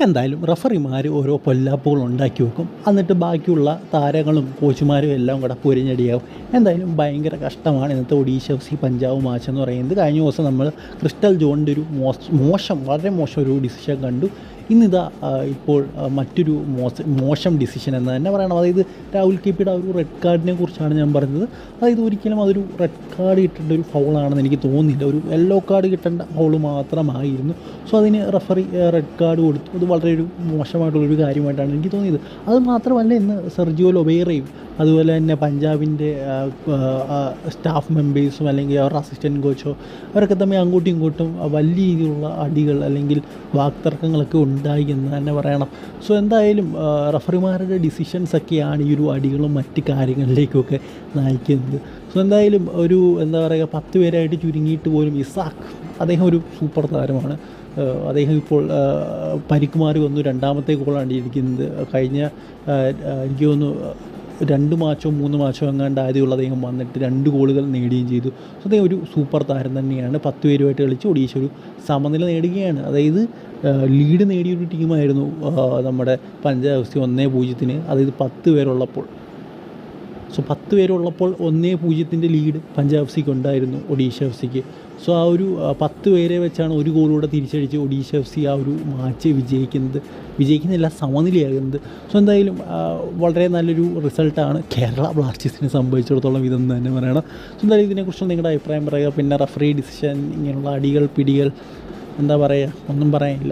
എന്തായാലും റഫറിമാർ ഓരോ പൊല്ലാപ്പുകൾ ഉണ്ടാക്കി വെക്കും. എന്നിട്ട് ബാക്കിയുള്ള താരങ്ങളും കോച്ചുമാരും എല്ലാം കൂടെ പൊരിഞ്ഞടിയാവും. എന്തായാലും ഭയങ്കര കഷ്ടമാണ് ഇന്നത്തെ Odisha F C Punjab match എന്ന് പറയുന്നത്. കഴിഞ്ഞ ദിവസം നമ്മൾ ക്രിസ്റ്റൽ ജോണിന്റെ ഒരു മോശം വളരെ മോശം ഒരു ഡിസിഷൻ കണ്ടു. ഇന്നിതാ ഇപ്പോൾ മറ്റൊരു മോശം മോശം ഡിസിഷൻ എന്ന് തന്നെ പറയണം. അതായത് രാഹുൽ കെപിയുടെ ആ ഒരു റെഡ് കാർഡിനെ കുറിച്ചാണ് ഞാൻ പറഞ്ഞത്. അതായത് ഒരിക്കലും അതൊരു റെഡ് കാർഡ് കിട്ടേണ്ട ഒരു ഫൗളാണെന്ന് എനിക്ക് തോന്നുന്നില്ല. ഒരു യെല്ലോ കാർഡ് കിട്ടേണ്ട ഫൗൾ മാത്രമായിരുന്നു. സോ അതിന് റഫറി റെഡ് കാർഡ് കൊടുത്തു. അത് വളരെ ഒരു മോശമായിട്ടുള്ളൊരു കാര്യമായിട്ടാണ് എനിക്ക് തോന്നിയത്. അത് മാത്രമല്ല ഇന്ന് സെർജിയോ ലൊബേറയും അതുപോലെ തന്നെ പഞ്ചാബിന്റെ സ്റ്റാഫ് മെമ്പേഴ്സും അല്ലെങ്കിൽ അവരുടെ അസിസ്റ്റന്റ് കോച്ചോ അവരൊക്കെ തമ്മിൽ അങ്ങോട്ടും ഇങ്ങോട്ടും വലിയ രീതിയിലുള്ള അടികൾ അല്ലെങ്കിൽ വാക്തർക്കങ്ങളൊക്കെ ഉണ്ടായി എന്ന് തന്നെ പറയണം. സോ എന്തായാലും റഫറിമാരുടെ ഡിസിഷൻസൊക്കെയാണ് ഈ ഒരു അടികളും മറ്റ് കാര്യങ്ങളിലേക്കൊക്കെ നയിക്കുന്നത്. സോ എന്തായാലും ഒരു എന്താ പറയുക പത്ത് പേരായിട്ട് ചുരുങ്ങിയിട്ട് പോലും ഇസാഖ് അദ്ദേഹം ഒരു സൂപ്പർ താരമാണ്. അദ്ദേഹം ഇപ്പോൾ പരിക്ക് മാറി വന്നു. രണ്ടാമത്തെ ഗോളാണ് ഇരിക്കുന്നത്. കഴിഞ്ഞ എനിക്ക് തോന്നുന്നു രണ്ട് മാച്ചോ മൂന്ന് മാച്ചോ എങ്ങാണ്ട് ആദ്യമുള്ള അദ്ദേഹം വന്നിട്ട് രണ്ട് ഗോളുകൾ നേടുകയും ചെയ്തു. സോ അദ്ദേഹം ഒരു സൂപ്പർ താരം തന്നെയാണ്. പത്ത് പേരുമായിട്ട് കളിച്ച് ഒഡീഷ ഒരു സമനില നേടുകയാണ്. അതായത് ലീഡ് നേടിയൊരു ടീമായിരുന്നു നമ്മുടെ പഞ്ചാബ് എഫ് ഒന്നേ പൂജ്യത്തിന്. അതായത് പത്ത് പേരുള്ളപ്പോൾ. സോ പത്ത് പേരുള്ളപ്പോൾ ഒന്നേ പൂജ്യത്തിന്റെ ലീഡ് പഞ്ചാബ് എഫ് സിക്ക് ഉണ്ടായിരുന്നു ഒഡീഷ എഫ് സിക്ക് സോ ആ ഒരു പത്ത് പേരെ വെച്ചാണ് ഒരു ഗോളൂടെ തിരിച്ചടിച്ച് ഒഡീഷ എഫ് സി ആ ഒരു മാച്ച് വിജയിക്കുന്നത് വിജയിക്കുന്നില്ല സമനിലയാകുന്നത്. സോ എന്തായാലും വളരെ നല്ലൊരു റിസൾട്ടാണ് കേരള ബ്ലാസ്റ്റേഴ്സിനെ സംഭവിച്ചിടത്തോളം ഇതെന്ന് തന്നെ പറയണം. സോ എന്തായാലും ഇതിനെക്കുറിച്ച് നിങ്ങളുടെ അഭിപ്രായം പറയുക. പിന്നെ റഫറി ഡിസിഷൻ ഇങ്ങനെയുള്ള അടികൾ പിടികൾ എന്താ പറയുക ഒന്നും പറയാനില്ല.